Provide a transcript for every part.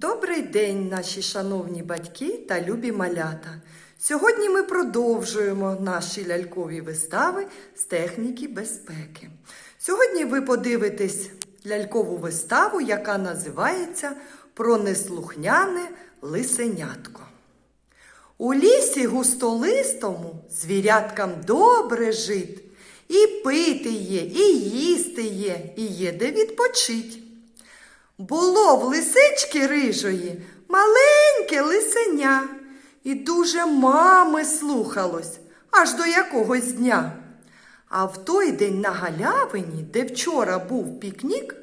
Добрий день, наші шановні батьки та любі малята. Сьогодні ми продовжуємо наші лялькові вистави з техніки безпеки. Сьогодні ви подивитесь лялькову виставу, яка називається Про неслухняне лисенятко. У лісі густолистому звіряткам добре жить. І пити є, і їсти є, і є де відпочить. Було в лисички рижої маленьке лисеня, і дуже мами слухалось аж до якогось дня. А в той день на галявині, де вчора був пікнік,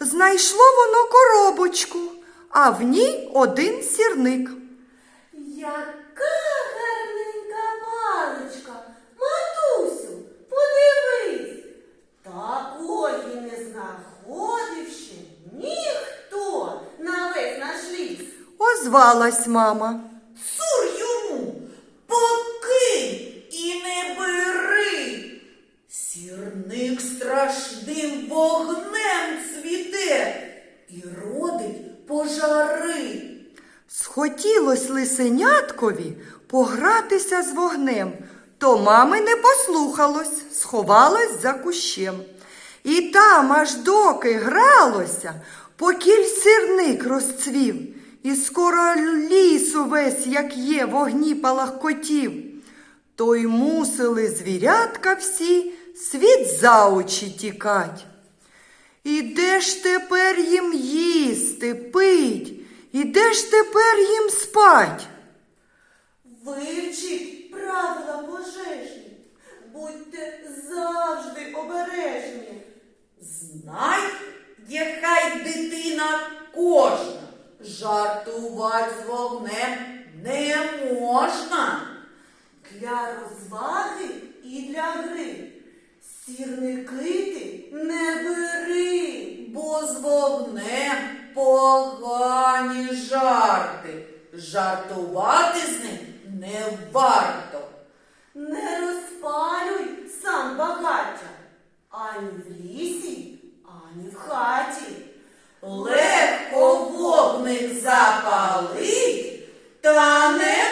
знайшло воно коробочку, а в ній один сірник. Озвалась мама. Сур йому, покинь і не бери. Сірник страшним вогнем цвіте і родить пожари. Схотілось лисеняткові погратися з вогнем, то мами не послухалось, сховалось за кущем. І там, аж доки гралося, покіль сірник розцвів, і скоро ліс увесь, як є, вогні палахкотів. То й мусили звірятка всі світ за очі тікать. І де ж тепер їм їсти, пить? І де ж тепер їм спать? Вивчіть правила пожежні, будьте завжди обережні. Знай, яхай дитина кожна, жартувати з вогнем не можна. Для розваги і для гри сірники ти не бери, бо з вогнем погані жарти. Жартувати з ним не варто. Не розпалюй сам багаття ані в лісі, ані в хаті. Легко вогник запалить, та не